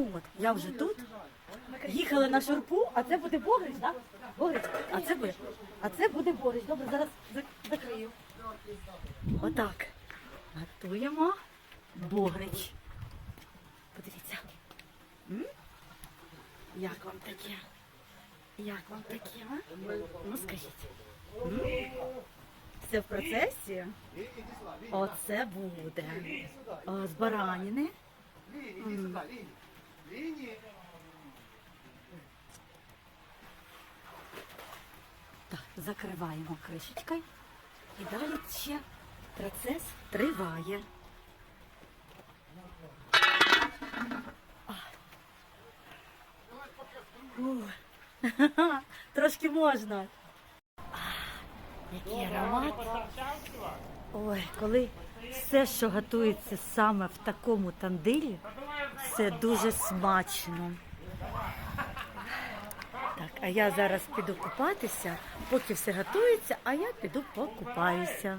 От, я вже тут. Їхала на шурпу, а це буде Богрич, так? Богрич, а це буде. А це буде Богрич. Добре, зараз закрию. Отак. Готуємо Богрич. Подивіться. Як вам таке? Як вам таке, а? Ну скажіть. М? Все в процесі? Оце буде. О, з баранини. Так, закриваємо кришечкою. І далі ще процес триває. Трошки можна. Який аромат. Ой, коли все, що готується саме в такому тандилі, це дуже смачно. Так, а я зараз піду купатися, поки все готується, а я піду покупаюся.